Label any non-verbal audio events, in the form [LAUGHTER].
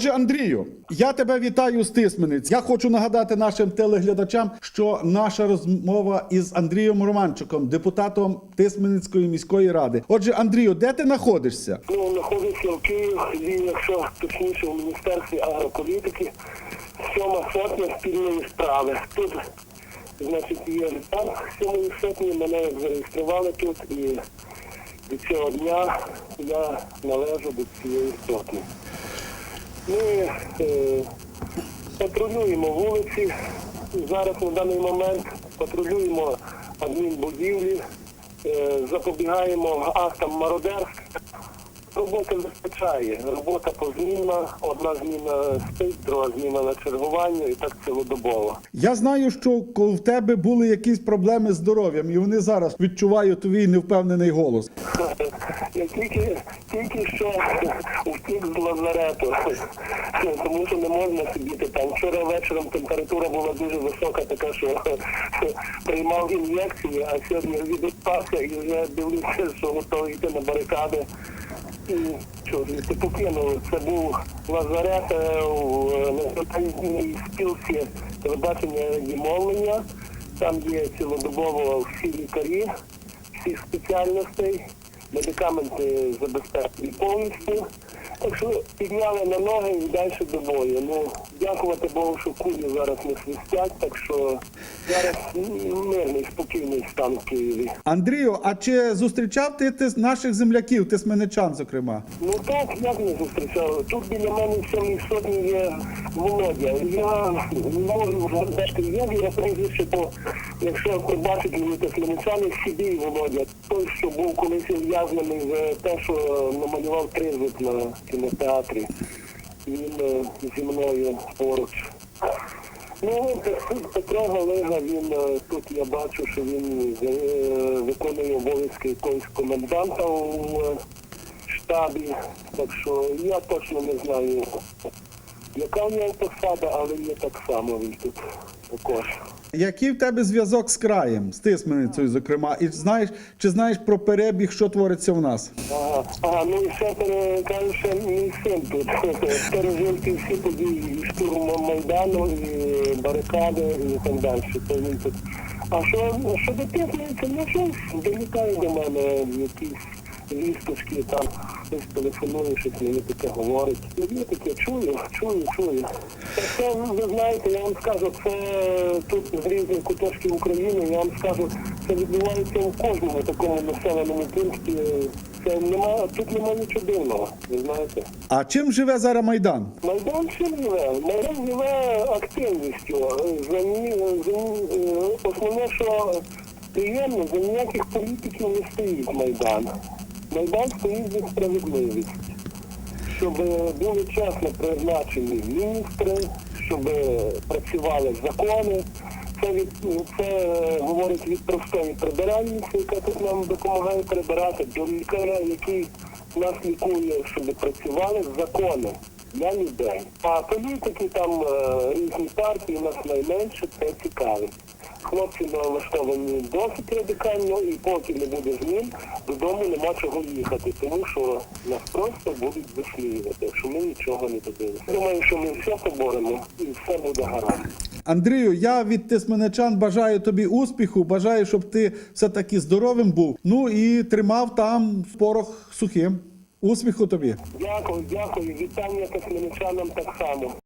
Отже, Андрію, я тебе вітаю з Тисмениць. Я хочу нагадати нашим телеглядачам, що наша розмова із Андрієм Романчуком, депутатом Тисменницької міської ради. Отже, Андрію, де ти знаходишся? Ну, знаходиться в Києві, якщо точніше, в Міністерстві агрополітики, сьома сотня спільної справи. Тут, значить, є літак сьомої сотні, мене зареєстрували тут, і від цього дня я належу до цієї сотні. Ми е, патрулюємо вулиці. Зараз на даний момент патрулюємо адмінбудівлі, е, запобігаємо актам мародерства. Робота вистачає. Робота позмінна, одна зміна спить, друга зміна на чергування і так цілодобово. Я знаю, що ко- в тебе були якісь проблеми з здоров'ям, і вони зараз відчувають твій невпевнений голос. [LAUGHS] Я тільки, тільки що втік з лазарету, [LAUGHS] тому що не можна сидіти там. Вчора вечором температура була дуже висока, така що [LAUGHS] приймав ін'єкції, а сьогодні відпався і вже дивлюся, що готовий йти на барикади. Що покинули. Це був лазарет в у е, національній спілці телебачення і мовлення. Там є цілодобово всі лікарі всіх спеціальностей, медикаменти забезпечені повністю. Так що підняли на ноги і далі до бою. Ну, дякувати Богу, що кулі зараз не свистять, так що зараз мирний, спокійний стан в Києві. Андрію, а чи зустрічав ти, ти наших земляків, тисменичан, зокрема? Ну так, як не зустрічав. Тут біля мене в сьомій сотні є Володя. Я можу згадати його прізвище, бо якщо пробачить мені то хмельничани, Сідій Володя. Той, що був колись ув'язнений за те, що намалював тризуб на кінотеатрі. Він е, зі мною поруч. Ну, Петро Галига, він е, тут я бачу, що він е, виконує обов'язки якогось коменданта у штабі. Так що я точно не знаю, яка в нього посада, але є так само він тут також. Який в тебе зв'язок з краєм, з Тисменицею, зокрема, і знаєш, чи знаєш про перебіг, що твориться в нас? Ага, ага, ну і ще перекажу, що мій син тут [LAUGHS] ті всі події, і штурм Майдану, і барикади, і так далі. То він тут. А що, що дотисується, ну щось долітає до мене якісь вісточки, там хтось телефонує, щось мені таке говорить. Ну, я таке чую, чую, чую. Це, це, ви знаєте, я вам скажу, це тут з різних куточків України, я вам скажу, це відбувається у кожному такому населеному пункті. Це нема, тут немає нічого дивного, ви знаєте. А чим живе зараз Майдан? Майдан чим живе? Майдан живе активністю. За за е, основне, що приємно, за ніяких політиків не стоїть Майдан. Майдан стоїть за справедливість. Щоб були чесно призначені міністри, щоб працювали закони. Це від це говорить від простої прибиральниці, яка тут нам допомагає прибирати, до лікаря, який нас лікує, щоб працювали закони для людей. А політики там е, різні партії, у нас найменше це цікавить. Хлопці налаштовані досить радикально, і поки не буде змін, додому нема чого їхати, тому що нас просто будуть вислівувати, що ми нічого не добилися. Думаю, що ми все поборемо і все буде гаразд. Андрію, я від тисменичан бажаю тобі успіху, бажаю, щоб ти все-таки здоровим був. Ну і тримав там порох сухим. Успіху тобі. Дякую, дякую. Вітання та так само.